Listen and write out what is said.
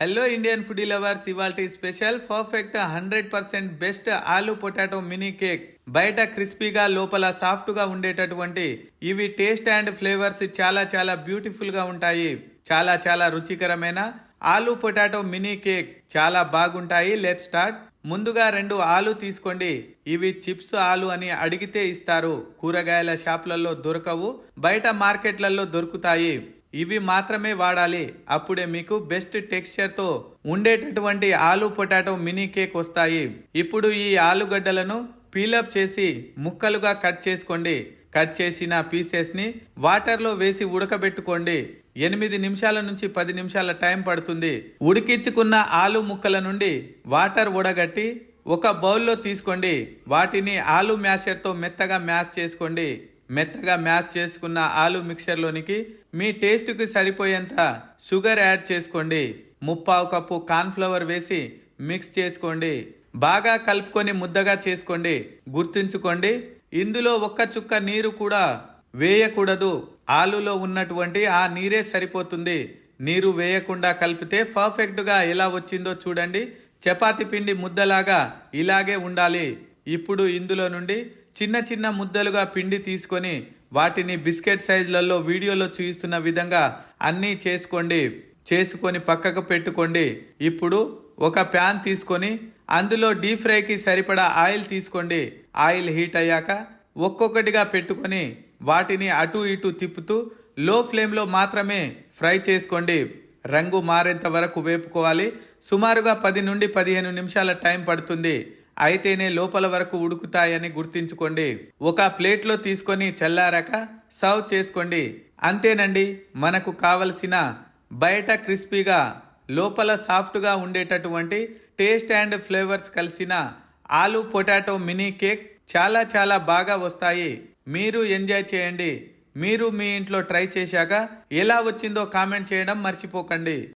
Hello Indian food lovers ఇవాల్టి special perfect hundred percent best ఆలు potato mini cake. బయట క్రిస్పీగా లోపల సాఫ్ట్గా ఉండేటటువంటి ఇవి టేస్ట్ అండ్ ఫ్లేవర్స్ చాలా చాలా బ్యూటిఫుల్గా ఉంటాయి. చాలా చాలా రుచికరమైన ఆలు పొటాటో మినీ కేక్. చాలా బాగుంటాయి. లెట్ స్టార్ట్ ముందుగా రెండు ఆలు తీసుకోండి. ఇవి చిప్స్ ఆలు అని అడిగితే ఇస్తారు. కూరగాయల షాపులలో దొరకవు. బయట మార్కెట్లలో దొరుకుతాయి. ఇవి మాత్రమే వాడాలి. అప్పుడే మీకు బెస్ట్ టెక్స్చర్తో ఉండేటటువంటి ఆలు పొటాటో మినీ కేక్ వస్తాయి. ఇప్పుడు ఈ ఆలుగడ్డలను పీలప్ చేసి ముక్కలుగా కట్ చేసుకోండి. కట్ చేసిన పీసెస్ని వాటర్లో వేసి ఉడకబెట్టుకోండి. ఎనిమిది నిమిషాల నుంచి పది నిమిషాల టైం పడుతుంది. ఉడికించుకున్న ఆలు ముక్కల నుండి వాటర్ ఉడగట్టి ఒక బౌల్లో తీసుకోండి. వాటిని ఆలు మ్యాషర్తో మెత్తగా మ్యాష్ చేసుకోండి. మెత్తగా మ్యాష్ చేసుకున్న ఆలు మిక్చర్లోనికి మీ టేస్ట్కి సరిపోయేంత షుగర్ యాడ్ చేసుకోండి. ముప్పావు కప్పు కార్న్ఫ్లవర్ వేసి మిక్స్ చేసుకోండి. బాగా కలుపుకొని ముద్దగా చేసుకోండి. గుర్తుంచుకోండి ఇందులో ఒక్క చుక్క నీరు కూడా వేయకూడదు. ఆలులో ఉన్నటువంటి ఆ నీరే సరిపోతుంది. నీరు వేయకుండా కలిపితే పర్ఫెక్ట్గా ఎలా వచ్చిందో చూడండి. చపాతి పిండి ముద్దలాగా ఇలాగే ఉండాలి. ఇప్పుడు ఇందులో నుండి చిన్న చిన్న ముద్దలుగా పిండి తీసుకొని వాటిని బిస్కెట్ సైజులలో వీడియోలో చూపిస్తున్న విధంగా అన్నీ చేసుకోండి చేసుకొని పక్కకు పెట్టుకోండి. ఇప్పుడు ఒక ప్యాన్ తీసుకొని అందులో డీప్ ఫ్రైకి సరిపడా ఆయిల్ తీసుకోండి. ఆయిల్ హీట్ అయ్యాక ఒక్కొక్కటిగా పెట్టుకొని వాటిని అటు ఇటు తిప్పుతూ లో ఫ్లేమ్లో మాత్రమే ఫ్రై చేసుకోండి. రంగు మారేంత వరకు వేపుకోవాలి. సుమారుగా పది నుండి పదిహేను నిమిషాల టైం పడుతుంది. అయితేనే లోపల వరకు ఉడుకుతాయని గుర్తించుకోండి. ఒక ప్లేట్లో తీసుకొని చల్లారాక సర్వ్ చేసుకోండి. అంతేనండి మనకు కావలసిన బయట క్రిస్పీగా లోపల సాఫ్ట్గా ఉండేటటువంటి టేస్ట్ అండ్ ఫ్లేవర్స్ కలిసిన ఆలు పొటాటో మినీ కేక్ చాలా చాలా బాగా వస్తాయి. మీరు ఎంజాయ్ చేయండి. మీరు మీ ఇంట్లో ట్రై చేశాక ఎలా వచ్చిందో కామెంట్ చేయడం మర్చిపోకండి.